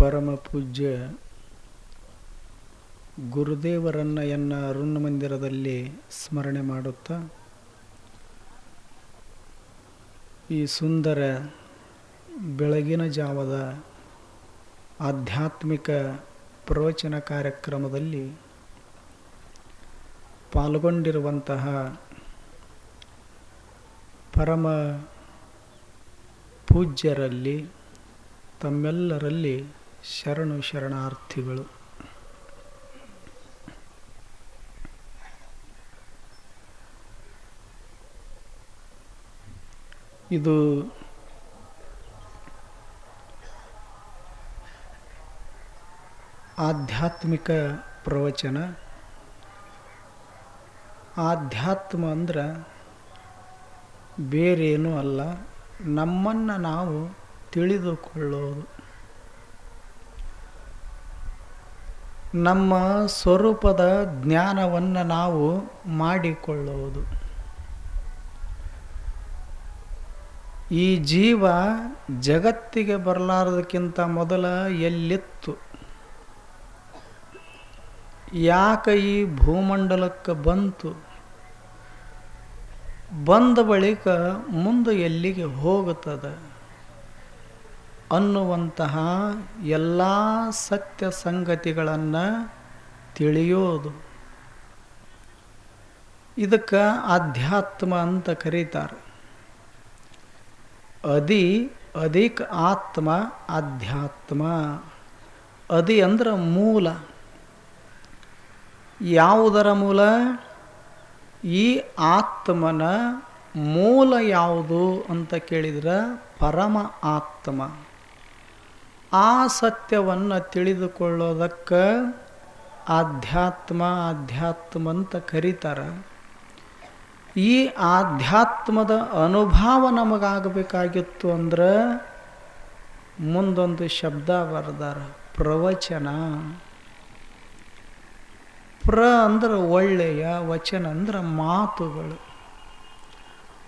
ಪರಮ ಪೂಜ್ಯ ಗುರುದೇವರನ್ನ ಎನ್ನ ಅರುಣ ಮಂದಿರದಲ್ಲಿ ಸ್ಮರಣೆ ಮಾಡುತ್ತಾ, ಈ ಸುಂದರ ಬೆಳಗಿನ ಜಾವದ ಆಧ್ಯಾತ್ಮಿಕ ಪ್ರವಚನ ಕಾರ್ಯಕ್ರಮದಲ್ಲಿ ಪಾಲ್ಗೊಂಡಿರುವಂತಹ ಪರಮ ಪೂಜ್ಯರಲ್ಲಿ ತಮ್ಮೆಲ್ಲರಲ್ಲಿ ಶರಣು ಶರಣಾರ್ಥಿಗಳು. ಇದು ಆಧ್ಯಾತ್ಮಿಕ ಪ್ರವಚನ. ಆಧ್ಯಾತ್ಮ ಅಂದ್ರೆ ಬೇರೇನೂ ಅಲ್ಲ ನಮ್ಮನ್ನು ನಾವು ತಿಳಿದುಕೊಳ್ಳೋದು. ನಮ್ಮ ಸ್ವರೂಪದ ಜ್ಞಾನವನ್ನು ನಾವು ಮಾಡಿಕೊಳ್ಳುವುದು. ಈ ಜೀವ ಜಗತ್ತಿಗೆ ಬರಲಾರದಕ್ಕಿಂತ ಮೊದಲ ಎಲ್ಲಿತ್ತು? ಯಾಕೆ ಈ ಭೂಮಂಡಲಕ್ಕೆ ಬಂತು? ಬಂದ ಬಳಿಕ ಮುಂದೆ ಎಲ್ಲಿಗೆ ಹೋಗುತ್ತದೆ? ಅನ್ನುವಂತಹ ಎಲ್ಲ ಸತ್ಯ ಸಂಗತಿಗಳನ್ನು ತಿಳಿಯೋದು. ಇದಕ್ಕೆ ಆಧ್ಯಾತ್ಮ ಅಂತ ಕರೀತಾರೆ. ಅದಿ ಅಧಿಕ ಆತ್ಮ ಆಧ್ಯಾತ್ಮ. ಅದಿ ಅಂದ್ರೆ ಮೂಲ. ಯಾವುದರ ಮೂಲ? ಈ ಆತ್ಮನ ಮೂಲ ಯಾವುದು ಅಂತ ಕೇಳಿದ್ರೆ ಪರಮ ಆತ್ಮ. ಆ ಸತ್ಯವನ್ನು ತಿಳಿದುಕೊಳ್ಳೋದಕ್ಕೆ ಆಧ್ಯಾತ್ಮ ಆಧ್ಯಾತ್ಮ ಅಂತ ಕರೀತಾರೆ. ಈ ಆಧ್ಯಾತ್ಮದ ಅನುಭವ ನಮಗಾಗಬೇಕಾಗಿತ್ತು ಅಂದ್ರೆ ಮುಂದೊಂದು ಶಬ್ದ ಬರ್ದಾರ, ಪ್ರವಚನ. ಪ್ರ ಅಂದ್ರೆ ಒಳ್ಳೆಯ, ವಚನ ಅಂದ್ರೆ ಮಾತುಗಳು.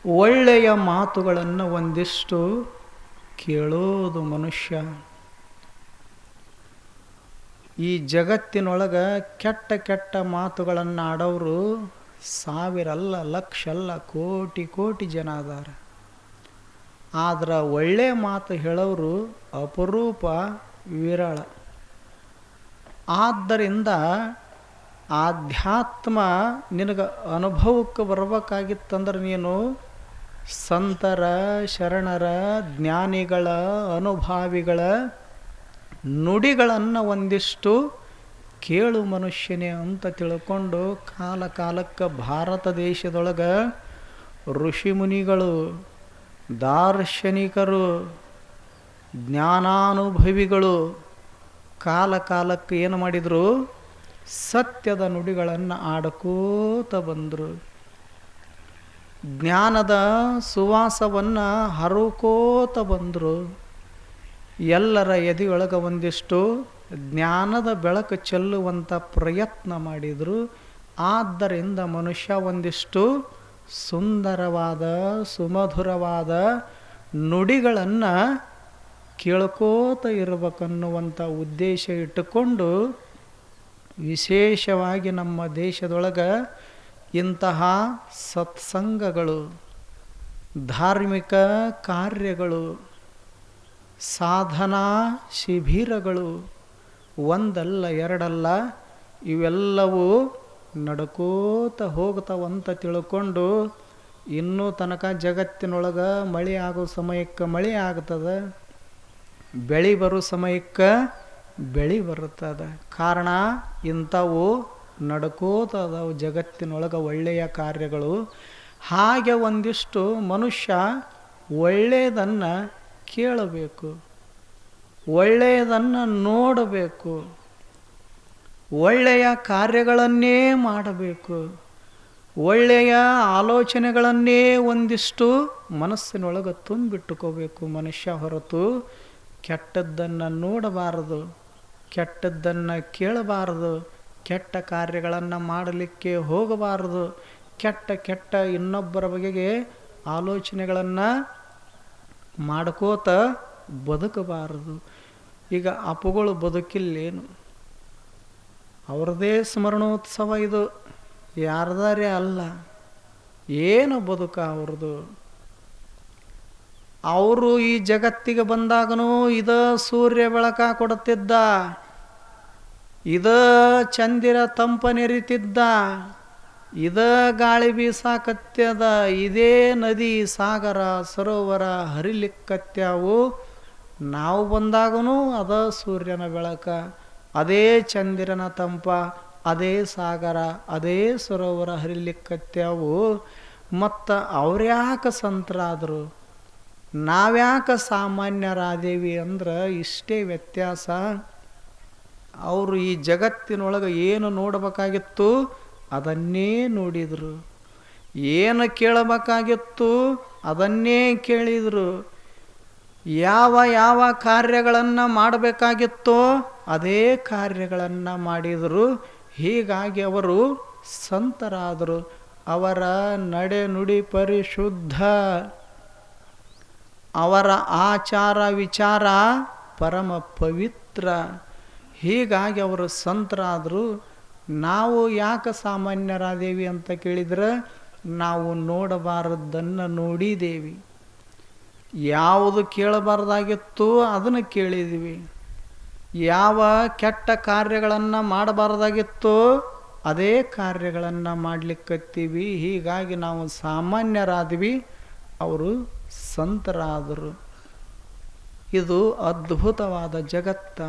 ಒಳ್ಳೆಯ ಮಾತುಗಳನ್ನು ಒಂದಿಷ್ಟು ಕೇಳೋದು ಮನುಷ್ಯ. ಈ ಜಗತ್ತಿನೊಳಗೆ ಕೆಟ್ಟ ಕೆಟ್ಟ ಮಾತುಗಳನ್ನು ಆಡೋರು ಸಾವಿರ ಅಲ್ಲ ಲಕ್ಷ ಅಲ್ಲ ಕೋಟಿ ಕೋಟಿ ಜನ ಅದಾರ. ಆದ್ರೆ ಒಳ್ಳೆ ಮಾತು ಹೇಳೋರು ಅಪರೂಪ, ವಿರಳ. ಆದ್ದರಿಂದ ಆಧ್ಯಾತ್ಮ ನಿನಗೆ ಅನುಭವಕ್ಕೆ ಬರಬೇಕಾಗಿತ್ತಂದ್ರೆ ನೀನು ಸಂತರ, ಶರಣರ, ಜ್ಞಾನಿಗಳ, ಅನುಭಾವಿಗಳ ನುಡಿಗಳನ್ನು ಒಂದಿಷ್ಟು ಕೇಳು ಮನುಷ್ಯನೇ ಅಂತ ತಿಳ್ಕೊಂಡು ಕಾಲ ಕಾಲಕ್ಕೆ ಭಾರತ ದೇಶದೊಳಗೆ ಋಷಿಮುನಿಗಳು ದಾರ್ಶನಿಕರು, ಜ್ಞಾನಾನುಭವಿಗಳು ಕಾಲ ಕಾಲಕ್ಕೆ ಏನು ಮಾಡಿದರು? ಸತ್ಯದ ನುಡಿಗಳನ್ನು ಆಡ್ಕೋತ ಬಂದರು. ಜ್ಞಾನದ ಸುವಾಸವನ್ನು ಹರುಕೋತ ಬಂದರು. ಎಲ್ಲರ ಎದೆಯೊಳಗೆ ಒಂದಿಷ್ಟು ಜ್ಞಾನದ ಬೆಳಕು ಚೆಲ್ಲುವಂಥ ಪ್ರಯತ್ನ ಮಾಡಿದರು. ಆದ್ದರಿಂದ ಮನುಷ್ಯ ಒಂದಿಷ್ಟು ಸುಂದರವಾದ, ಸುಮಧುರವಾದ ನುಡಿಗಳನ್ನು ಕೇಳ್ಕೋತ ಇರಬೇಕನ್ನುವಂಥ ಉದ್ದೇಶ ಇಟ್ಟುಕೊಂಡು ವಿಶೇಷವಾಗಿ ನಮ್ಮ ದೇಶದೊಳಗೆ ಇಂತಹ ಸತ್ಸಂಗಗಳು, ಧಾರ್ಮಿಕ ಕಾರ್ಯಗಳು ಸಾಧನಾ ಶಿಬಿರಗಳು ಒಂದಲ್ಲ ಎರಡಲ್ಲ ಇವೆಲ್ಲವೂ ನಡ್ಕೋತ ಹೋಗ್ತಾವಂತ ತಿಳ್ಕೊಂಡು ಇನ್ನೂ ತನಕ ಜಗತ್ತಿನೊಳಗೆ ಮಳೆ ಆಗೋ ಸಮಯಕ್ಕೆ ಮಳೆ ಆಗ್ತದೆ, ಬೆಳೆ ಬರೋ ಸಮಯಕ್ಕೆ ಬೆಳೆ ಬರುತ್ತದೆ. ಕಾರಣ ಇಂಥವು ನಡ್ಕೋತ ಅದಾವು ಜಗತ್ತಿನೊಳಗೆ ಒಳ್ಳೆಯ ಕಾರ್ಯಗಳು. ಹಾಗೆ ಒಂದಿಷ್ಟು ಮನುಷ್ಯ ಒಳ್ಳೆಯದನ್ನು ಕೇಳಬೇಕು. ಒಳ್ಳೆಯದನ್ನು ನೋಡಬೇಕು. ಒಳ್ಳೆಯ ಕಾರ್ಯಗಳನ್ನೇ ಮಾಡಬೇಕು. ಒಳ್ಳೆಯ ಆಲೋಚನೆಗಳನ್ನೇ ಒಂದಿಷ್ಟು ಮನಸ್ಸಿನೊಳಗೆ ತುಂಬಿಟ್ಟುಕೋಬೇಕು ಮನುಷ್ಯ ಹೊರತು. ಕೆಟ್ಟದ್ದನ್ನು ನೋಡಬಾರದು. ಕೆಟ್ಟದ್ದನ್ನು ಕೇಳಬಾರದು. ಕೆಟ್ಟ ಕಾರ್ಯಗಳನ್ನು ಮಾಡಲಿಕ್ಕೆ ಹೋಗಬಾರದು. ಕೆಟ್ಟ ಕೆಟ್ಟ ಇನ್ನೊಬ್ಬರ ಬಗೆಗೆ ಆಲೋಚನೆಗಳನ್ನು ಮಾಡ್ಕೋತ ಬದುಕಬಾರದು. ಈಗ ಅಪ್ಪುಗಳು ಬದುಕಿಲ್ಲೇನು? ಅವ್ರದ್ದೇ ಸ್ಮರಣೋತ್ಸವ ಇದು. ಯಾರ್ದಾರೇ ಅಲ್ಲ. ಏನು ಬದುಕ ಅವ್ರದ್ದು ಅವರು ಈ ಜಗತ್ತಿಗೆ ಬಂದಾಗನೂ ಇದ ಸೂರ್ಯ ಬೆಳಕ ಕೊಡುತ್ತಿದ್ದ. ಇದ ಚಂದಿರ ತಂಪ ನೆರಿತಿದ್ದ ಇದ ಗಾಳಿ ಬೀಸಾಕತ್ಯದ ಇದೇ ನದಿ ಸಾಗರ ಸರೋವರ ಹರಿಲಿಕ್ಕತ್ಯಾವು. ನಾವು ಬಂದಾಗೂ ಅದ ಸೂರ್ಯನ ಬೆಳಕ, ಅದೇ ಚಂದಿರನ ತಂಪ, ಅದೇ ಸಾಗರ, ಅದೇ ಸರೋವರ ಹರಿಲಿಕ್ಕತ್ಯಾವು. ಮತ್ತು ಅವ್ರ್ಯಾಕೆ ಸಂತರಾದರು ನಾವ್ಯಾಕ ಸಾಮಾನ್ಯರಾದೇವಿ ಅಂದ್ರೆ ಇಷ್ಟೇ ವ್ಯತ್ಯಾಸ. ಅವರು ಈ ಜಗತ್ತಿನೊಳಗೆ ಏನು ನೋಡಬೇಕಾಗಿತ್ತು? ಅದನ್ನೇ ನೋಡಿದರು. ಏನು ಕೇಳಬೇಕಾಗಿತ್ತು ಅದನ್ನೇ ಕೇಳಿದರು. ಯಾವ ಯಾವ ಕಾರ್ಯಗಳನ್ನು ಮಾಡಬೇಕಾಗಿತ್ತೋ ಅದೇ ಕಾರ್ಯಗಳನ್ನು ಮಾಡಿದರು. ಹೀಗಾಗಿ ಅವರು ಸಂತರಾದರು. ಅವರ ನಡೆ ನುಡಿ ಪರಿಶುದ್ಧ. ಅವರ ಆಚಾರ ವಿಚಾರ ಪರಮ ಪವಿತ್ರ. ಹೀಗಾಗಿ ಅವರು ಸಂತರಾದರು. ನಾವು ಯಾಕೆ ಸಾಮಾನ್ಯರಾದೇವಿ ಅಂತ ಕೇಳಿದ್ರೆ, ನಾವು ನೋಡಬಾರದ್ದನ್ನು ನೋಡಿದೇವಿ. ಯಾವುದು ಕೇಳಬಾರ್ದಾಗಿತ್ತು ಅದನ್ನು ಕೇಳಿದ್ವಿ. ಯಾವ ಕೆಟ್ಟ ಕಾರ್ಯಗಳನ್ನು ಮಾಡಬಾರ್ದಾಗಿತ್ತೋ ಅದೇ ಕಾರ್ಯಗಳನ್ನು ಮಾಡಲಿಕ್ಕತ್ತೀವಿ. ಹೀಗಾಗಿ ನಾವು ಸಾಮಾನ್ಯರಾದ್ವಿ. ಅವರು ಸಂತರಾದರು. ಇದು ಅದ್ಭುತವಾದ ಜಗತ್ತ.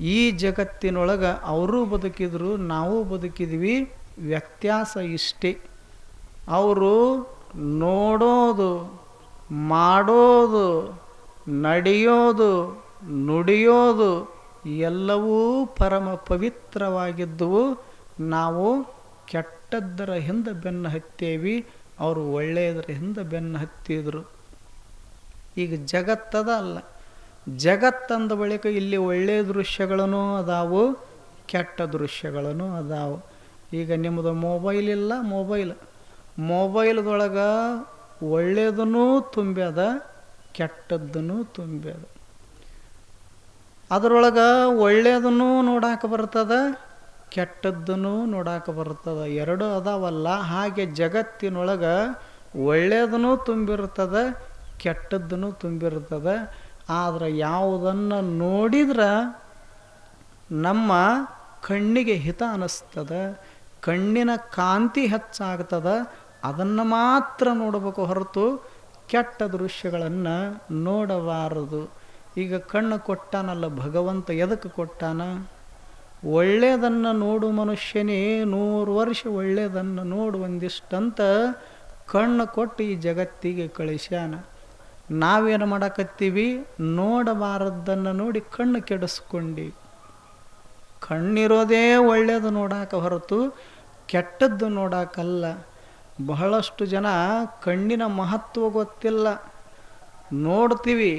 ಈ ಜಗತ್ತಿನೊಳಗೆ ಅವರೂ ಬದುಕಿದ್ರು, ನಾವು ಬದುಕಿದ್ವಿ ವ್ಯತ್ಯಾಸ ಇಷ್ಟೇ. ಅವರು ನೋಡೋದು, ಮಾಡೋದು, ನಡೆಯೋದು, ನುಡಿಯೋದು ಎಲ್ಲವೂ ಪರಮ ಪವಿತ್ರವಾಗಿದ್ದವು. ನಾವು ಕೆಟ್ಟದ್ದರ ಹಿಂದೆ ಬೆನ್ನು ಹತ್ತೇವಿ, ಅವರು ಒಳ್ಳೆಯದರ ಹಿಂದೆ ಬೆನ್ನು ಹತ್ತಿದ್ರು. ಈಗ ಜಗತ್ತದ ಅಲ್ಲ. ಜಗತ್ತಂದ ಬಳಿಕ ಇಲ್ಲಿ ಒಳ್ಳೆಯ ದೃಶ್ಯಗಳೂ ಅದಾವು, ಕೆಟ್ಟ ದೃಶ್ಯಗಳೂ ಅದಾವು. ಈಗ ನಿಮ್ಮದು ಮೊಬೈಲ್ ಇಲ್ಲ ಮೊಬೈಲ್ ಮೊಬೈಲ್ದೊಳಗೆ ಒಳ್ಳೆಯದೂ ತುಂಬ್ಯದ ಕೆಟ್ಟದ್ದೂ ತುಂಬ್ಯದ. ಅದರೊಳಗೆ ಒಳ್ಳೆಯದನ್ನು ನೋಡಾಕ ಬರ್ತದ, ಕೆಟ್ಟದ್ದನ್ನು ನೋಡಾಕ ಬರ್ತದ. ಎರಡು ಅದಾವಲ್ಲ, ಹಾಗೆ ಜಗತ್ತಿನೊಳಗೆ ಒಳ್ಳೆಯದನ್ನು ತುಂಬಿರ್ತದೆ, ಕೆಟ್ಟದ್ದನ್ನು ತುಂಬಿರ್ತದ. ಆದರೆ ಯಾವುದನ್ನು ನೋಡಿದ್ರೆ ನಮ್ಮ ಕಣ್ಣಿಗೆ ಹಿತ ಅನ್ನಿಸ್ತದ ಕಣ್ಣಿನ ಕಾಂತಿ ಹೆಚ್ಚಾಗ್ತದ, ಅದನ್ನು ಮಾತ್ರ ನೋಡಬೇಕು ಹೊರತು ಕೆಟ್ಟ ದೃಶ್ಯಗಳನ್ನು ನೋಡಬಾರದು. ಈಗ ಕಣ್ಣು ಕೊಟ್ಟಾನಲ್ಲ, ಭಗವಂತ ಎದಕ್ಕೆ ಕೊಟ್ಟಾನ? ಒಳ್ಳೆಯದನ್ನು ನೋಡು ಮನುಷ್ಯನೇ, ನೂರು ವರ್ಷ ಒಳ್ಳೆಯದನ್ನು ನೋಡು ಒಂದಿಷ್ಟಂತ ಕಣ್ಣು ಕೊಟ್ಟು ಈ ಜಗತ್ತಿಗೆ ಕಳಿಸ್ಯಾನ. ನಾವೇನು ಮಾಡಕತ್ತೀವಿ? ನೋಡಬಾರದ್ದನ್ನು ನೋಡಿ ಕಣ್ಣು ಕೆಡಿಸ್ಕೊಂಡು. ಕಣ್ಣಿರೋದೇ ಒಳ್ಳೆಯದು ನೋಡಾಕ ಹೊರತು ಕೆಟ್ಟದ್ದು ನೋಡಾಕಲ್ಲ. ಬಹಳಷ್ಟು ಜನ ಕಣ್ಣಿನ ಮಹತ್ವ ಗೊತ್ತಿಲ್ಲ. ನೋಡ್ತೀವಿ,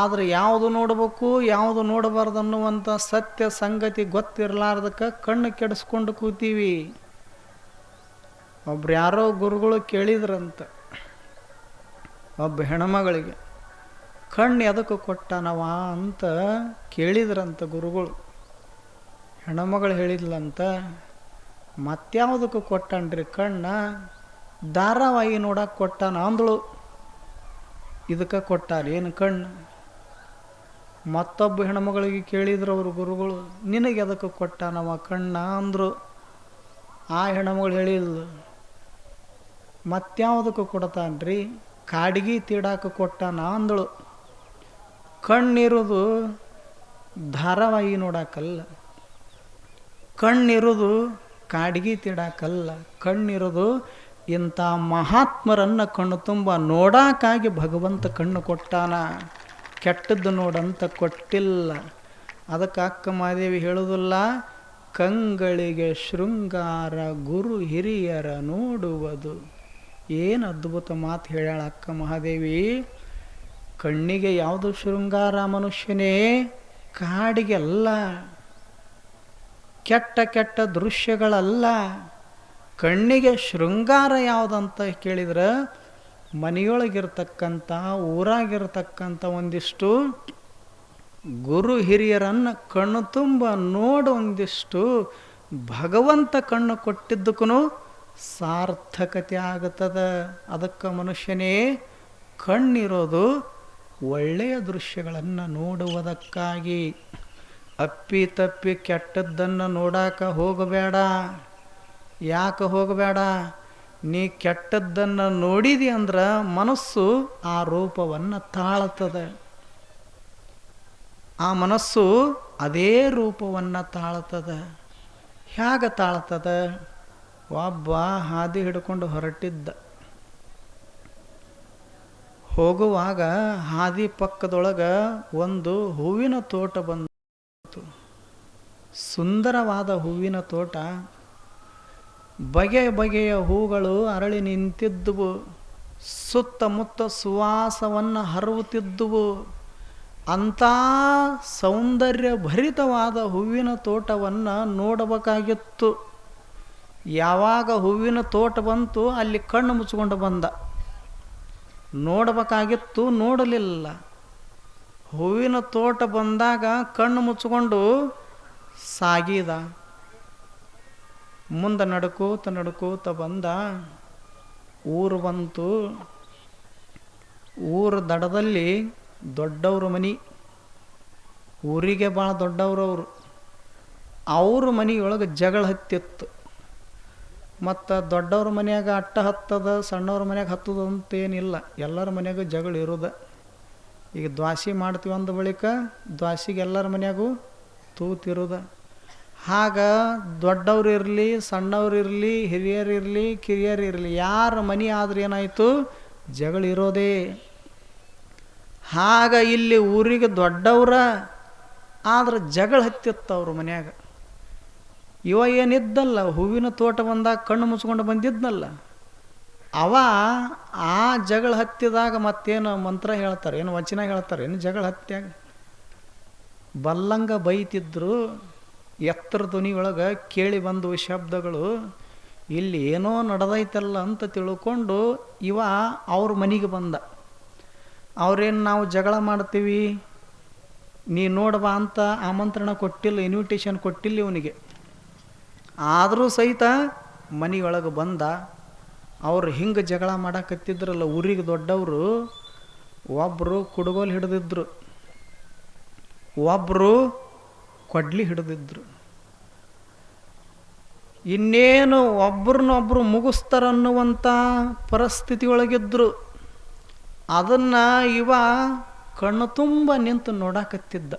ಆದರೆ ಯಾವುದು ನೋಡಬೇಕು, ಯಾವುದು ನೋಡಬಾರ್ದು ಅನ್ನುವಂಥ ಸತ್ಯ ಸಂಗತಿ ಗೊತ್ತಿರಲಾರ್ದಕ್ಕೆ ಕಣ್ಣು ಕೆಡಿಸ್ಕೊಂಡು ಕೂತೀವಿ. ಒಬ್ರು ಯಾರೋ ಗುರುಗಳು ಕೇಳಿದ್ರಂತ. ಒಬ್ಬ ಹೆಣ್ಮಗಳಿಗೆ, ಕಣ್ಣು ಎದಕ್ಕೆ ಕೊಟ್ಟನವ? ಅಂತ ಕೇಳಿದ್ರಂತ ಗುರುಗಳು. ಹೆಣ್ಮಗಳು ಹೇಳಿದ್ಲಂತ, ಮತ್ಯಾವುದಕ್ಕೆ ಕೊಟ್ಟನ್ರಿ ಕಣ್ಣ? ಧಾರಾವಾಹಿ ನೋಡಕ್ಕೆ ಕೊಟ್ಟಾನ? ಅಂದಳು. ಇದಕ್ಕೆ ಕೊಟ್ಟಾರ ಏನು ಕಣ್ಣು ಮತ್ತೊಬ್ಬ ಹೆಣ್ಮಗಳಿಗೆ ಕೇಳಿದ್ರು ಅವರು ಗುರುಗಳು, ನಿನಗೆ ಎದಕ್ಕೆ ಕೊಟ್ಟಾನವ ಕಣ್ಣ? ಅಂದರು. ಆ ಹೆಣ್ಮಗಳು ಹೇಳಿದ್ಲು, ಮತ್ಯಾವುದಕ್ಕೆ ಕೊಡ್ತಾನ್ರಿ? ಕಾಡಿಗೆ ತೀಡಾಕ ಕೊಟ್ಟ ಅಂದಳು ಕಣ್ಣಿರೋದು ಧಾರಾವಾಹಿ ನೋಡಕ್ಕಲ್ಲ ಕಾಡಿಗೆ ತೀಡಾಕಲ್ಲ. ಕಣ್ಣಿರೋದು ಇಂಥ ಮಹಾತ್ಮರನ್ನು ಕಣ್ಣು ತುಂಬ ನೋಡಾಕಾಗಿ ಭಗವಂತ ಕಣ್ಣು ಕೊಟ್ಟಾನ. ಕೆಟ್ಟದ್ದು ನೋಡಂತ ಕೊಟ್ಟಿಲ್ಲ. ಅದಕ್ಕೆ ಅಕ್ಕ ಮಾದೇವಿ ಹೇಳುವುದಿಲ್ಲ ಕಂಗಳಿಗೆ ಶೃಂಗಾರ ಗುರು ಹಿರಿಯರ ನೋಡುವುದು. ಏನು ಅದ್ಭುತ ಮಾತು ಹೇಳ್ಯಾಳ ಅಕ್ಕ ಮಹಾದೇವಿ? ಕಣ್ಣಿಗೆ ಯಾವುದು ಶೃಂಗಾರ ಮನುಷ್ಯನೇ ಕಾಡಿಗೆ ಅಲ್ಲ ಕೆಟ್ಟ ಕೆಟ್ಟ ದೃಶ್ಯಗಳಲ್ಲ. ಕಣ್ಣಿಗೆ ಶೃಂಗಾರ ಯಾವುದಂತ ಕೇಳಿದ್ರೆ, ಮನೆಯೊಳಗಿರ್ತಕ್ಕಂಥ, ಊರಾಗಿರ್ತಕ್ಕಂಥ ಒಂದಿಷ್ಟು ಗುರು ಹಿರಿಯರನ್ನು ಕಣ್ಣು ತುಂಬ ನೋಡು ಒಂದಿಷ್ಟು ಭಗವಂತ ಕಣ್ಣು ಕೊಟ್ಟಿದ್ದಕ್ಕೂ ಸಾರ್ಥಕತೆ ಆಗುತ್ತದ ಅದಕ್ಕೆ ಮನುಷ್ಯನೇ ಕಣ್ಣಿರೋದು ಒಳ್ಳೆಯ ದೃಶ್ಯಗಳನ್ನು ನೋಡುವುದಕ್ಕಾಗಿ. ಅಪ್ಪಿ ತಪ್ಪಿ ಕೆಟ್ಟದ್ದನ್ನು ನೋಡಾಕ ಹೋಗಬೇಡ. ಯಾಕೆ ಹೋಗಬೇಡ? ನೀ ಕೆಟ್ಟದ್ದನ್ನು ನೋಡಿದಿ ಅಂದ್ರೆ ಮನಸ್ಸು ಆ ರೂಪವನ್ನು ತಾಳ್ತದೆ. ಆ ಮನಸ್ಸು ಅದೇ ರೂಪವನ್ನು ತಾಳ್ತದೆ. ಹೇಗೆ ತಾಳ್ತದೆ? ಒಬ್ಬ ಹಾದಿ ಹಿಡ್ಕೊಂಡು ಹೊರಟಿದ್ದ. ಹೋಗುವಾಗ ಹಾದಿ ಪಕ್ಕದೊಳಗೆ ಒಂದು ಹೂವಿನ ತೋಟ ಬಂತು. ಸುಂದರವಾದ ಹೂವಿನ ತೋಟ. ಬಗೆ ಬಗೆಯ ಹೂಗಳು ಅರಳಿ ನಿಂತಿದ್ದುವು. ಸುತ್ತಮುತ್ತ ಸುವಾಸವನ್ನು ಹರವುತ್ತಿದ್ದುವು. ಅಂಥ ಸೌಂದರ್ಯ ಭರಿತವಾದ ಹೂವಿನ ತೋಟವನ್ನು ನೋಡಬೇಕಾಗಿತ್ತು. ಯಾವಾಗ ಹೂವಿನ ತೋಟ ಬಂತು ಅಲ್ಲಿ ಕಣ್ಣು ಮುಚ್ಕೊಂಡು ಬಂದ. ನೋಡಬೇಕಾಗಿತ್ತು, ನೋಡಲಿಲ್ಲ. ಹೂವಿನ ತೋಟ ಬಂದಾಗ ಕಣ್ಣು ಮುಚ್ಕೊಂಡು ಸಾಗಿದ. ಮುಂದೆ ನಡ್ಕೋತ ನಡ್ಕೋತ ಬಂದ. ಊರು ಬಂತು. ಊರ ದಡದಲ್ಲಿ ದೊಡ್ಡವ್ರ ಮನೆ. ಊರಿಗೆ ಭಾಳ ದೊಡ್ಡವ್ರವರು ಅವ್ರ ಮನೆಯೊಳಗೆ ಜಗಳ ಹತ್ತಿತ್ತು. ಮತ್ತು ದೊಡ್ಡವ್ರ ಮನೆಯಾಗ ಅಟ್ಟ ಹತ್ತದ, ಸಣ್ಣವ್ರ ಮನ್ಯಾಗ ಹತ್ತದು ಅಂತ ಏನಿಲ್ಲ ಎಲ್ಲರ ಮನ್ಯಾಗ ಜಗಳ ಇರೋದ. ಈಗ ದ್ವಾಸಿ ಮಾಡ್ತೀವಿ ಅಂದ ಬಳಿಕ ದ್ವಾಸಿಗೆ ಎಲ್ಲರ ಮನ್ಯಾಗೂ ತೂತಿರೋದ ಆಗ ದೊಡ್ಡವ್ರು ಇರಲಿ, ಸಣ್ಣವ್ರು ಇರಲಿ, ಹಿರಿಯರು ಇರಲಿ, ಕಿರಿಯರು ಇರಲಿ, ಯಾರ ಮನೆ ಆದ್ರೆ ಏನಾಯಿತು? ಜಗಳಿರೋದೇ ಆಗ ಇಲ್ಲಿ ಊರಿಗೆ ದೊಡ್ಡವ್ರ, ಆದ್ರೆ ಜಗಳ ಹತ್ತಿತ್ತು ಅವ್ರ ಮನ್ಯಾಗ. ಇವ ಏನಿದ್ದಲ್ಲ, ಹೂವಿನ ತೋಟ ಬಂದಾಗ ಕಣ್ಣು ಮುಚ್ಕೊಂಡು ಬಂದಿದ್ನಲ್ಲ. ಅವ ಆ ಜಗಳ ಹತ್ತಿದಾಗ ಮತ್ತೇನು ಮಂತ್ರ ಹೇಳ್ತಾರೆ, ಏನು ವಚನ ಹೇಳ್ತಾರೆ, ಏನು ಜಗಳ ಹತ್ಯಾಗ ಬಲ್ಲಂಗ ಬೈತಿದ್ರು, ಎತ್ತರ ಧ್ವನಿಯೊಳಗೆ ಕೇಳಿ ಬಂದವು ಶಬ್ದಗಳು, ಇಲ್ಲಿ ಏನೋ ನಡೆದೈತಲ್ಲ ಅಂತ ತಿಳ್ಕೊಂಡು ಇವ ಅವ್ರ ಮನೆಗೆ ಬಂದ. ಅವ್ರೇನು ನಾವು ಜಗಳ ಮಾಡ್ತೀವಿ, ನೀ ನೋಡಬಾ ಅಂತ ಆಮಂತ್ರಣ ಕೊಟ್ಟಿಲ್ಲ ಇನ್ವಿಟೇಷನ್ ಕೊಟ್ಟಿಲ್ಲ ಇವನಿಗೆ. ಆದರೂ ಸಹಿತ ಮನೆಯೊಳಗೆ ಬಂದ, ಅವ್ರು ಹಿಂಗೆ ಜಗಳ ಮಾಡಕತ್ತಿದ್ರಲ್ಲ ಊರಿಗೆ ದೊಡ್ಡವರು ಒಬ್ಬರು ಕುಡುಗೋಲು ಹಿಡಿದಿದ್ರು ಒಬ್ಬರು ಕೊಡ್ಲಿ ಹಿಡಿದಿದ್ರು. ಇನ್ನೇನು ಒಬ್ರನ್ನೊಬ್ರು ಮುಗಿಸ್ತಾರನ್ನುವಂಥ ಪರಿಸ್ಥಿತಿ ಒಳಗಿದ್ರು ಅದನ್ನು ಇವ ಕಣ್ಣು ತುಂಬ ನಿಂತು ನೋಡಕತ್ತಿದ್ದ.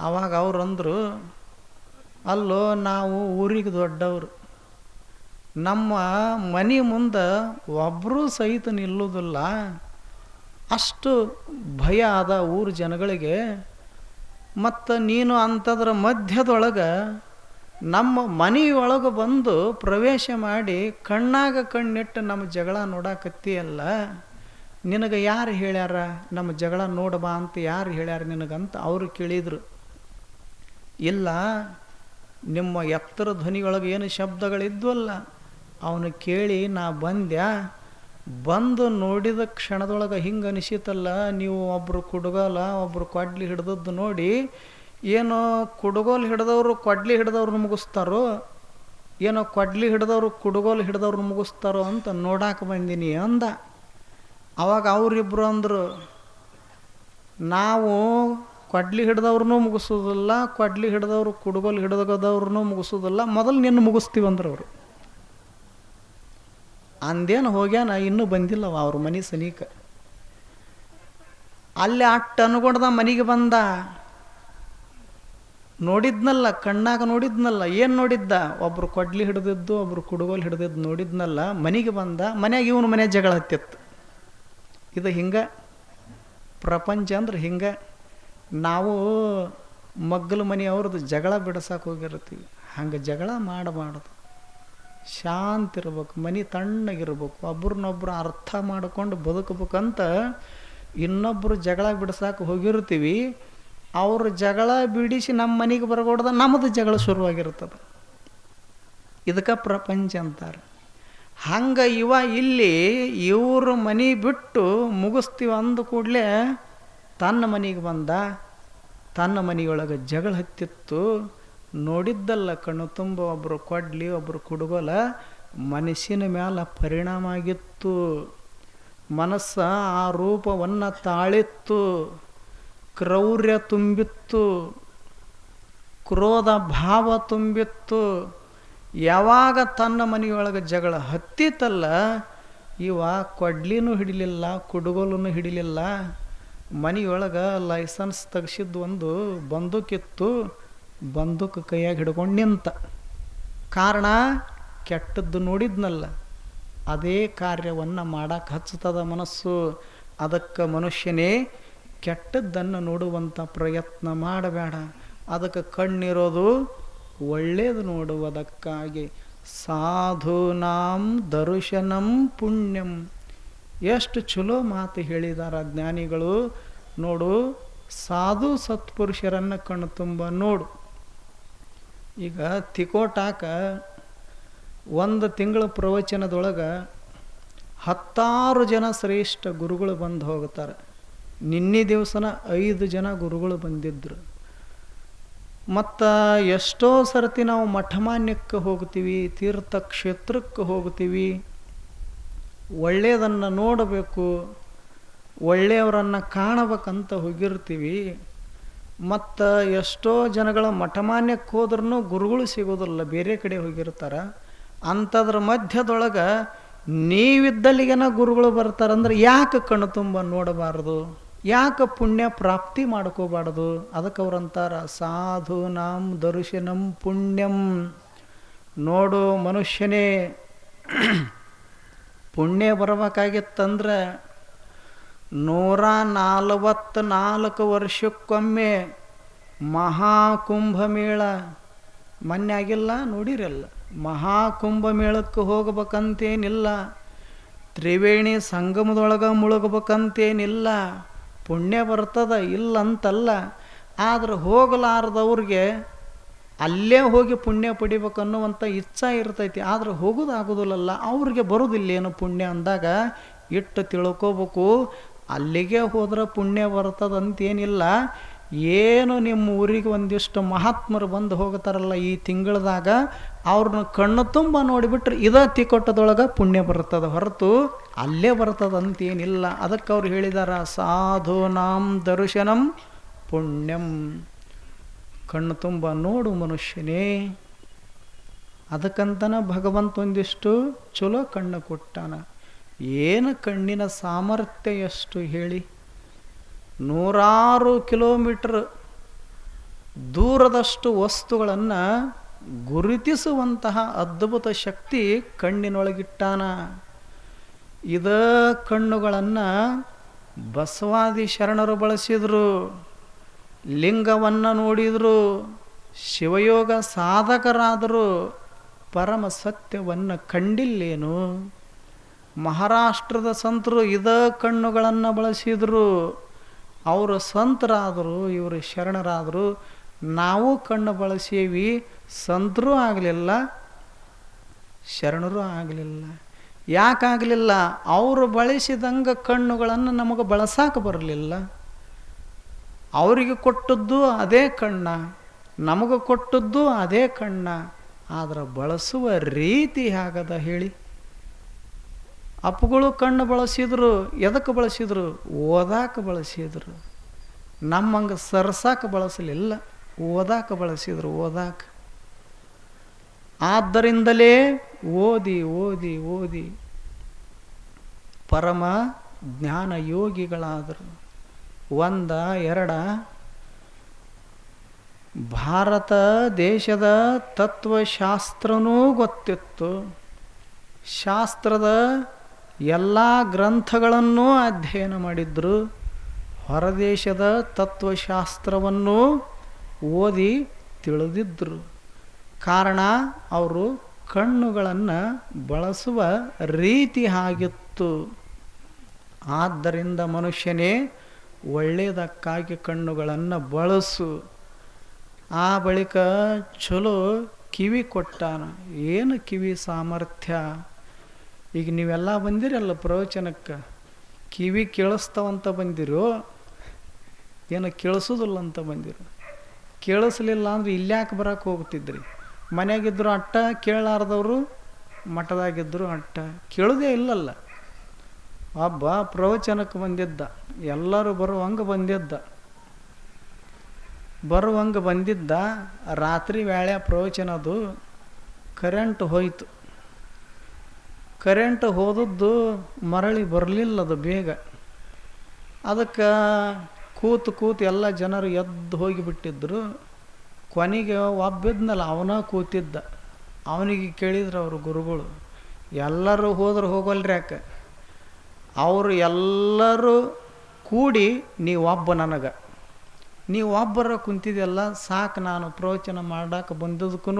ಆವಾಗ ಅವ್ರಂದ್ರು ಅಲ್ಲೋ ನಾವು ಊರಿಗೆ ದೊಡ್ಡವರು. ನಮ್ಮ ಮನೆ ಮುಂದೆ ಒಬ್ಬರೂ ಸಹಿತ ನಿಲ್ಲೋದಿಲ್ಲ. ಅಷ್ಟು ಭಯ ಆದ ಊರು ಜನಗಳಿಗೆ. ಮತ್ತು ನೀನು ಅಂಥದ್ರ ಮಧ್ಯದೊಳಗೆ ನಮ್ಮ ಮನೆಯೊಳಗೆ ಬಂದು ಪ್ರವೇಶ ಮಾಡಿ ಕಣ್ಣಾಗ ಕಣ್ಣಿಟ್ಟು ನಮ್ಮ ಜಗಳ ನೋಡಾಕತ್ತಿಯಲ್ಲ. ನಿನಗೆ ಯಾರು ಹೇಳ್ಯಾರ? ನಮ್ಮ ಜಗಳ ನೋಡಬಾ ಅಂತ ಯಾರು ಹೇಳ್ಯಾರ ನಿನಗಂತ ಅವರು ಕೇಳಿದರು. ಇಲ್ಲ ನಿಮ್ಮ ಎತ್ತರ ಧ್ವನಿಯೊಳಗೆ ಏನು ಶಬ್ದಗಳಿದ್ವಲ್ಲ, ಅವನು ಕೇಳಿ, ನಾ ಬಂದ್ಯಾ? ಬಂದು ನೋಡಿದ ಕ್ಷಣದೊಳಗೆ ಹಿಂಗೆ ಅನಿಸಿತಲ್ಲ, ನೀವು ಒಬ್ಬರು ಕುಡುಗೋಲ ಒಬ್ಬರು ಕೊಡ್ಲಿ ಹಿಡ್ದದ್ದು ನೋಡಿ, ಏನೋ ಕುಡುಗೋಲು ಹಿಡ್ದವರು ಕೊಡ್ಲಿ ಹಿಡ್ದವ್ರು ಮುಗಿಸ್ತಾರೋ ಏನೋ ಕೊಡ್ಲಿ ಹಿಡ್ದವರು ಕುಡುಗೋಲು ಹಿಡ್ದವ್ರು ಮುಗಿಸ್ತಾರೋ ಅಂತ ನೋಡಾಕ ಬಂದೀನಿ ಅಂದ. ಅವಾಗ ಅವರಿಬ್ಬರು ಅಂದರು, ನಾವು ಕೊಡ್ಲಿ ಹಿಡ್ದವ್ರನ್ನೂ ಮುಗಿಸೋದಿಲ್ಲ, ಕೊಡ್ಲಿ ಹಿಡ್ದವ್ರು ಕುಡುಗೋಲು ಹಿಡ್ದವ್ರನ್ನೂ ಮುಗಿಸೋದಿಲ್ಲ, ಮೊದಲು ನಿನ್ನ ಮುಗಿಸ್ತೀವಿ ಅಂದ್ರೆ ಅವರು ಅಂದೇನು ಹೋಗ್ಯಾನ, ಇನ್ನೂ ಬಂದಿಲ್ಲವ ಅವ್ರ ಮನೆ ಸನೀಕ. ಅಲ್ಲಿ ಅಟ್ಟು ಅನ್ಕೊಂಡ್ದ ಮನೆಗೆ ಬಂದ, ನೋಡಿದ್ನಲ್ಲ, ಕಣ್ಣಾಗ ನೋಡಿದ್ನಲ್ಲ, ಏನು ನೋಡಿದ್ದ? ಒಬ್ಬರು ಕೊಡ್ಲಿ ಹಿಡ್ದಿದ್ದು ಒಬ್ಬರು ಕುಡುಗೋಲು ಹಿಡ್ದಿದ್ದು ನೋಡಿದ್ನಲ್ಲ, ಮನೆಗೆ ಬಂದ, ಮನೆಯಾಗ ಇವನು ಮನೆ ಜಗಳ ಹತ್ತಿತ್ತು. ಇದು ಹಿಂಗೆ, ಪ್ರಪಂಚ ಅಂದ್ರೆ ಹಿಂಗೆ. ನಾವು ಮಗ್ಗಲ ಮನೆಯವ್ರದ್ದು ಜಗಳ ಬಿಡಿಸಕ್ಕೆ ಹೋಗಿರ್ತೀವಿ. ಹಂಗೆ ಜಗಳ ಮಾಡಬಾರ್ದು. ಶಾಂತ ಇರ್ಬೇಕು, ಮನೆ ತಣ್ಣಗಿರ್ಬೇಕು, ಒಬ್ರನ್ನೊಬ್ರು ಅರ್ಥ ಮಾಡಿಕೊಂಡು ಬದುಕಬೇಕಂತ ಇನ್ನೊಬ್ಬರು ಜಗಳ ಬಿಡಿಸಕ್ಕೆ ಹೋಗಿರ್ತೀವಿ. ಅವ್ರ ಜಗಳ ಬಿಡಿಸಿ ನಮ್ಮ ಮನೆಗೆ ಬರಗೊಡ್ದ ನಮ್ಮದು ಜಗಳ ಶುರುವಾಗಿರ್ತದೆ. ಇದಕ್ಕೆ ಪ್ರಪಂಚ ಅಂತಾರೆ. ಹಂಗೆ ಇವ ಇಲ್ಲಿ ಇವರು ಮನೆ ಬಿಟ್ಟು ಮುಗಿಸ್ತೀವಿ ಅಂದ ಕೂಡಲೇ ತನ್ನ ಮನೆಗೆ ಬಂದ, ತನ್ನ ಮನೆಯೊಳಗೆ ಜಗಳ ಹತ್ತಿತ್ತು. ನೋಡಿದ್ದಲ್ಲ ಕಣ್ಣು ತುಂಬ ಒಬ್ಬರು ಕೊಡ್ಲಿ ಒಬ್ಬರು ಕುಡುಗೋಲ, ಮನಸ್ಸಿನ ಮ್ಯಾಲ ಪರಿಣಾಮ ಆಗಿತ್ತು. ಮನಸ್ಸು ಆ ರೂಪವನ್ನು ತಾಳಿತ್ತು. ಕ್ರೌರ್ಯ ತುಂಬಿತ್ತು. ಕ್ರೋಧ ಭಾವ ತುಂಬಿತ್ತು. ಯಾವಾಗ ತನ್ನ ಮನೆಯೊಳಗೆ ಜಗಳ ಹತ್ತಿತ್ತಲ್ಲ, ಇವ ಕೊಡ್ಲಿನೂ ಹಿಡಿಲಿಲ್ಲ ಕುಡುಗೋಲನ್ನು ಹಿಡಿಲಿಲ್ಲ. ಮನೆಯೊಳಗೆ ಲೈಸೆನ್ಸ್ ತೆಗ್ಸಿದ್ದು ಒಂದು ಬಂದೂಕಿತ್ತು, ಬಂದೂಕು ಕೈಯಾಗ ಹಿಡ್ಕೊಂಡು ನಿಂತ. ಕಾರಣ, ಕೆಟ್ಟದ್ದು ನೋಡಿದ್ನಲ್ಲ. ಅದೇ ಕಾರ್ಯವನ್ನು ಮಾಡಕ್ಕೆ ಹಚ್ಚುತ್ತದ ಮನಸ್ಸು. ಅದಕ್ಕೆ ಮನುಷ್ಯನೇ ಕೆಟ್ಟದ್ದನ್ನು ನೋಡುವಂಥ ಪ್ರಯತ್ನ ಮಾಡಬೇಡ. ಅದಕ್ಕೆ ಕಣ್ಣಿರೋದು ಒಳ್ಳೆಯದು ನೋಡುವುದಕ್ಕಾಗಿ. ಸಾಧುನಾಂ ದರ್ಶನಂ ಪುಣ್ಯಂ. ಎಷ್ಟು ಚಲೋ ಮಾತು ಹೇಳಿದಾರ ಜ್ಞಾನಿಗಳು. ನೋಡು, ಸಾಧು ಸತ್ಪುರುಷರನ್ನು ಕಣ್ಣು ತುಂಬ ನೋಡು. ಈಗ ತಿಕೋಟಾಕ ಒಂದು ತಿಂಗಳ ಪ್ರವಚನದೊಳಗೆ ಹತ್ತಾರು ಜನ ಶ್ರೇಷ್ಠ ಗುರುಗಳು ಬಂದು ಹೋಗ್ತಾರೆ ನಿನ್ನೆ ದಿವಸನ ಐದು ಜನ ಗುರುಗಳು ಬಂದಿದ್ದರು ಮತ್ತು ಎಷ್ಟೋ ಸರ್ತಿ ನಾವು ಮಠಮಾನ್ಯಕ್ಕೆ ಹೋಗ್ತೀವಿ ತೀರ್ಥಕ್ಷೇತ್ರಕ್ಕೆ ಹೋಗ್ತೀವಿ. ಒಳ್ಳೆಯದನ್ನು ನೋಡಬೇಕು, ಒಳ್ಳೆಯವರನ್ನು ಕಾಣಬೇಕಂತ ಹೋಗಿರ್ತೀವಿ. ಮತ್ತು ಎಷ್ಟೋ ಜನಗಳ ಮಠಮಾನ್ಯಕ್ಕೆ ಹೋದ್ರೂ ಗುರುಗಳು ಸಿಗೋದಿಲ್ಲ, ಬೇರೆ ಕಡೆ ಹೋಗಿರ್ತಾರೆ. ಅಂಥದ್ರ ಮಧ್ಯದೊಳಗೆ ನೀವಿದ್ದಲ್ಲಿಗೆನ ಗುರುಗಳು ಬರ್ತಾರಂದ್ರೆ ಯಾಕೆ ಕಣ್ಣು ತುಂಬ ನೋಡಬಾರ್ದು? ಯಾಕೆ ಪುಣ್ಯ ಪ್ರಾಪ್ತಿ ಮಾಡ್ಕೋಬಾರ್ದು? ಅದಕ್ಕೆ ಅವ್ರಂತಾರ ಸಾಧು ನಾಂ ದರ್ಶನಂ ಪುಣ್ಯಂ. ನೋಡು ಮನುಷ್ಯನೇ ಪುಣ್ಯ ಬರಬೇಕಾಗಿತ್ತಂದ್ರೆ ನೂರ ನಾಲ್ವತ್ನಾಲ್ಕು ವರ್ಷಕ್ಕೊಮ್ಮೆ ಮಹಾಕುಂಭಮೇಳ ಮೊನ್ನೆ ಆಗಿಲ್ಲ, ನೋಡಿರಲ್ಲ. ಮಹಾಕುಂಭಮೇಳಕ್ಕೆ ಹೋಗ್ಬೇಕಂತೇನಿಲ್ಲ, ತ್ರಿವೇಣಿ ಸಂಗಮದೊಳಗೆ ಮುಳುಗ್ಬೇಕಂತೇನಿಲ್ಲ, ಪುಣ್ಯ ಬರ್ತದ ಇಲ್ಲಂತಲ್ಲ. ಆದ್ರೆ ಹೋಗಲಾರ್ದವ್ರಿಗೆ ಅಲ್ಲೇ ಹೋಗಿ ಪುಣ್ಯ ಪಡಿಬೇಕನ್ನುವಂಥ ಇಚ್ಛಾ ಇರ್ತೈತಿ. ಆದ್ರೆ ಹೋಗೋದಾಗೋದಿಲ್ಲ ಅವ್ರಿಗೆ ಬರೋದಿಲ್ಲೇನು ಪುಣ್ಯ ಅಂದಾಗ ಇಟ್ಟು ತಿಳ್ಕೋಬೇಕು. ಅಲ್ಲಿಗೆ ಹೋದ್ರೆ ಪುಣ್ಯ ಬರ್ತದಂತೇನಿಲ್ಲ. ಏನು ನಿಮ್ಮ ಊರಿಗೆ ಒಂದಿಷ್ಟು ಮಹಾತ್ಮರು ಬಂದು ಹೋಗ್ತಾರಲ್ಲ ಈ ತಿಂಗಳದಾಗ, ಅವ್ರನ್ನ ಕಣ್ಣು ತುಂಬ ನೋಡಿಬಿಟ್ರೆ ಇದ ತಿಕೊಟ್ಟದೊಳಗೆ ಪುಣ್ಯ ಬರ್ತದೆ. ಹೊರತು ಅಲ್ಲೇ ಬರ್ತದಂತೇನಿಲ್ಲ. ಅದಕ್ಕೆ ಅವ್ರು ಹೇಳಿದಾರ, ಸಾಧು ನಾಂ ದರ್ಶನಂ ಪುಣ್ಯಂ. ಕಣ್ಣು ತುಂಬ ನೋಡು ಮನುಷ್ಯನೇ. ಅದಕ್ಕಂತನ ಭಗವಂತ ಒಂದಿಷ್ಟು ಚಲೋ ಕಣ್ಣು ಕೊಟ್ಟಾನ. ಏನು ಕಣ್ಣಿನ ಸಾಮರ್ಥ್ಯ ಎಷ್ಟು ಹೇಳಿ. ನೂರಾರು ಕಿಲೋಮೀಟರ್ ದೂರದಷ್ಟು ವಸ್ತುಗಳನ್ನು ಗುರುತಿಸುವಂತಹ ಅದ್ಭುತ ಶಕ್ತಿ ಕಣ್ಣಿನೊಳಗಿಟ್ಟಾನ. ಇದ ಕಣ್ಣುಗಳನ್ನು ಬಸವಾದಿ ಶರಣರು ಬಳಸಿದರು. ಲಿಂಗವನ್ನು ನೋಡಿದರೂ, ಶಿವಯೋಗ ಸಾಧಕರಾದರು ಪರಮ ಸತ್ಯವನ್ನು ಕಂಡಿಲ್ಲೇನು? ಮಹಾರಾಷ್ಟ್ರದ ಸಂತರು ಇದ ಕಣ್ಣುಗಳನ್ನು ಬಳಸಿದರು, ಅವರು ಸಂತರಾದರು, ಇವರು ಶರಣರಾದರು, ನಾವು ಕಣ್ಣು ಬಳಸೇವಿ, ಸಂತರೂ ಆಗಲಿಲ್ಲ, ಶರಣರೂ ಆಗಲಿಲ್ಲ. ಯಾಕಾಗಲಿಲ್ಲ? ಅವರು ಬಳಸಿದಂಗೆ ಕಣ್ಣುಗಳನ್ನು ನಮಗೆ ಬಳಸಕ್ಕೆ ಬರಲಿಲ್ಲ. ಅವರಿಗೆ ಕೊಟ್ಟದ್ದು ಅದೇ ಕಣ್ಣ, ನಮಗೆ ಕೊಟ್ಟದ್ದು ಅದೇ ಕಣ್ಣ, ಆದರೆ ಬಳಸುವ ರೀತಿ ಹೇಗದ ಹೇಳಿ. ಅಪ್ಪುಗಳು ಕಣ್ಣು ಬಳಸಿದ್ರು ಎದಕ್ಕೆ ಬಳಸಿದ್ರು, ಓದಾಕ ಬಳಸಿದ್ರು. ನಮ್ಮಂಗೆ ಸರ್ಸಾಕ ಬಳಸಲಿಲ್ಲ, ಓದಾಕ ಬಳಸಿದ್ರು ಓದಾಕ. ಆದ್ದರಿಂದಲೇ ಓದಿ ಓದಿ ಓದಿ. ಪರಮ ಜ್ಞಾನ ಯೋಗಿಗಳಾದರು ಒಂದ, ಎರಡ. ಭಾರತ ದೇಶದ ತತ್ವಶಾಸ್ತ್ರನೂ ಗೊತ್ತಿತ್ತು. ಶಾಸ್ತ್ರದ ಎಲ್ಲ ಗ್ರಂಥಗಳನ್ನೂ ಅಧ್ಯಯನ ಮಾಡಿದ್ರು. ಹೊರದೇಶದ ತತ್ವಶಾಸ್ತ್ರವನ್ನು ಓದಿ ತಿಳಿದಿದ್ದರು ಕಾರಣ, ಅವರು ಕಣ್ಣುಗಳನ್ನು ಬಳಸುವ ರೀತಿ ಆಗಿತ್ತು. ಆದ್ದರಿಂದ ಮನುಷ್ಯನೇ ಒಳ್ಳೆಯದಕ್ಕಾಗಿ ಕಣ್ಣುಗಳನ್ನು ಬಳಸು. ಆ ಬಳಿಕ ಚಲೋ ಕಿವಿ ಕೊಟ್ಟಾನ. ಏನು ಕಿವಿ ಸಾಮರ್ಥ್ಯ? ಈಗ ನೀವೆಲ್ಲ ಬಂದಿರಲ್ಲ ಪ್ರವಚನಕ್ಕೆ. ಕಿವಿ ಕೇಳಿಸ್ತಾವಂತ ಬಂದಿರೋ? ಏನು ಕೇಳಿಸೋದಿಲ್ಲ ಅಂತ ಬಂದಿರು? ಕೇಳಿಸ್ಲಿಲ್ಲ ಅಂದ್ರೆ ಇಲ್ಯಾಕೆ ಬರಕ್ಕೆ ಹೋಗ್ತಿದ್ರಿ? ಮನೆಯಾಗಿದ್ದರು ಅಟ್ಟ ಕೇಳಾರ್ದವರು ಮಠದಾಗಿದ್ದರು ಅಟ್ಟ. ಕೇಳೋದೇ ಇಲ್ಲಲ್ಲ. ಒಬ್ಬ ಪ್ರವಚನಕ್ಕೆ ಬಂದಿದ್ದ. ಎಲ್ಲರೂ ಬರುವಂಗೆ ಬಂದಿದ್ದ. ಬರುವಂಗೆ ಬಂದಿದ್ದ, ರಾತ್ರಿ ವೇಳೆ ಪ್ರವಚನದು ಕರೆಂಟ್ ಹೋಯಿತು. ಕರೆಂಟ್ ಹೋದದ್ದು ಮರಳಿ ಬರಲಿಲ್ಲ ಅದು ಬೇಗ. ಅದಕ್ಕೆ ಕೂತು ಕೂತು ಎಲ್ಲ ಜನರು ಎದ್ದು ಹೋಗಿಬಿಟ್ಟಿದ್ದರು ಕೊನೆಗೆ ಒಬ್ಬಿದ್ನಲ್ಲ, ಅವನ ಕೂತಿದ್ದ. ಅವನಿಗೆ ಕೇಳಿದ್ರು ಅವರು ಗುರುಗಳು, ಎಲ್ಲರೂ ಹೋದ್ರೆ ಹೋಗಲ್ರಿ ಯಾಕೆ? ಅವರು ಎಲ್ಲರೂ ಕೂಡಿ ನೀವು ಒಬ್ಬ ನನಗೆ. ಒಬ್ಬರ ಕುಂತಿದೆಲ್ಲ ಸಾಕು ನಾನು ಪ್ರವಚನ ಮಾಡೋಕೆ ಬಂದದಕ್ಕೂ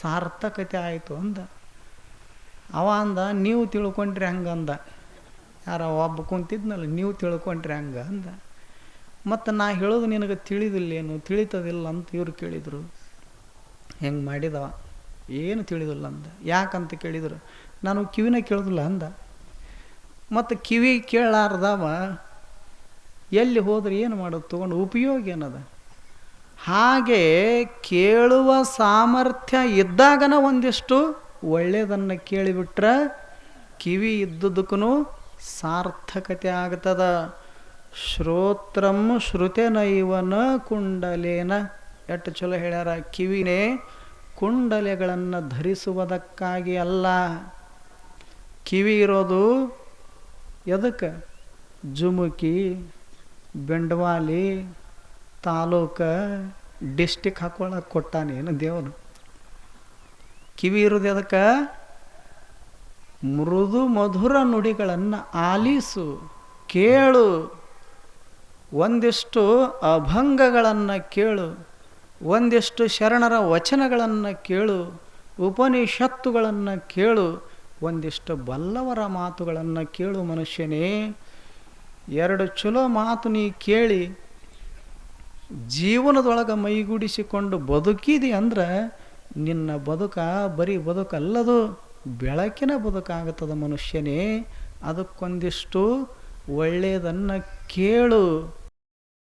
ಸಾರ್ಥಕತೆ ಆಯಿತು ಅಂದ. ಅವ ಅಂದ, ನೀವು ತಿಳ್ಕೊಂಡ್ರಿ ಹಂಗೆ ಅಂದ. ಯಾರ ಒಬ್ಬ ಕುಂತಿದ್ನಲ್ಲ, ನೀವು ತಿಳ್ಕೊಂಡ್ರಿ ಹಂಗೆ ಅಂದ. ಮತ್ತು ನಾ ಹೇಳೋದು ನಿನಗೆ ತಿಳಿದಿಲ್ಲೇನು, ತಿಳಿತದಿಲ್ಲ ಅಂತ ಇವ್ರು ಕೇಳಿದರು. ಹೆಂಗೆ ಮಾಡಿದವ? ಏನು ತಿಳಿದಿಲ್ಲ ಅಂದ. ಯಾಕಂತ ಕೇಳಿದರು? ನಾನು ಕಿವಿನ ಕೇಳಿದಿಲ್ಲ ಅಂದ. ಮತ್ತು ಕಿವಿ ಕೇಳಾರ್ದವ ಎಲ್ಲಿ ಹೋದ್ರೆ ಏನು ಮಾಡೋದು? ತೊಗೊಂಡು ಉಪಯೋಗ ಏನದ? ಹಾಗೆ ಕೇಳುವ ಸಾಮರ್ಥ್ಯ ಇದ್ದಾಗನ ಒಂದಿಷ್ಟು ಒಳ್ಳೆಯದನ್ನು ಕೇಳಿಬಿಟ್ರೆ ಕಿವಿ ಇದ್ದುದಕ್ಕೂ ಸಾರ್ಥಕತೆ ಆಗ್ತದ. ಶ್ರೋತ್ರಂ ಶ್ರುತೆನೈವನ ಕುಂಡಲೇನ. ಎಷ್ಟು ಚಲೋ ಹೇಳ್ಯಾರ? ಕಿವಿನೇ ಕುಂಡಲೆಗಳನ್ನು ಧರಿಸುವುದಕ್ಕಾಗಿ ಅಲ್ಲ. ಕಿವಿ ಇರೋದು ಎದಕ್ಕೆ ಜುಮುಕಿ, ಬೆಂಡವಾಲಿ, ತಾಲೂಕ ಡಿಸ್ಟಿಕ್ ಹಾಕೊಳಕ್ಕೆ ಕೊಟ್ಟಾನೇನು ದೇವನು. ಕಿವಿ ಇರೋದು ಎದಕ್ಕೆ ಮೃದು ಮಧುರ ನುಡಿಗಳನ್ನು ಆಲಿಸು, ಕೇಳು. ಒಂದಿಷ್ಟು ಅಭಂಗಗಳನ್ನು ಕೇಳು, ಒಂದಿಷ್ಟು ಶರಣರ ವಚನಗಳನ್ನು ಕೇಳು, ಉಪನಿಷತ್ತುಗಳನ್ನು ಕೇಳು ಒಂದಿಷ್ಟು ಬಲ್ಲವರ ಮಾತುಗಳನ್ನು ಕೇಳು ಮನುಷ್ಯನೇ. ಎರಡು ಚಲೋ ಮಾತು ನೀ ಕೇಳಿ ಜೀವನದೊಳಗೆ ಮೈಗೂಡಿಸಿಕೊಂಡು ಬದುಕಿದಿ ಅಂದ್ರೆ ನಿನ್ನ ಬದುಕ ಬರೀ ಬದುಕಲ್ಲದು, ಬೆಳಕಿನ ಬದುಕಾಗುತ್ತದೆ ಮನುಷ್ಯನೇ. ಅದಕ್ಕೊಂದಿಷ್ಟು ಒಳ್ಳೆಯದನ್ನು ಕೇಳು.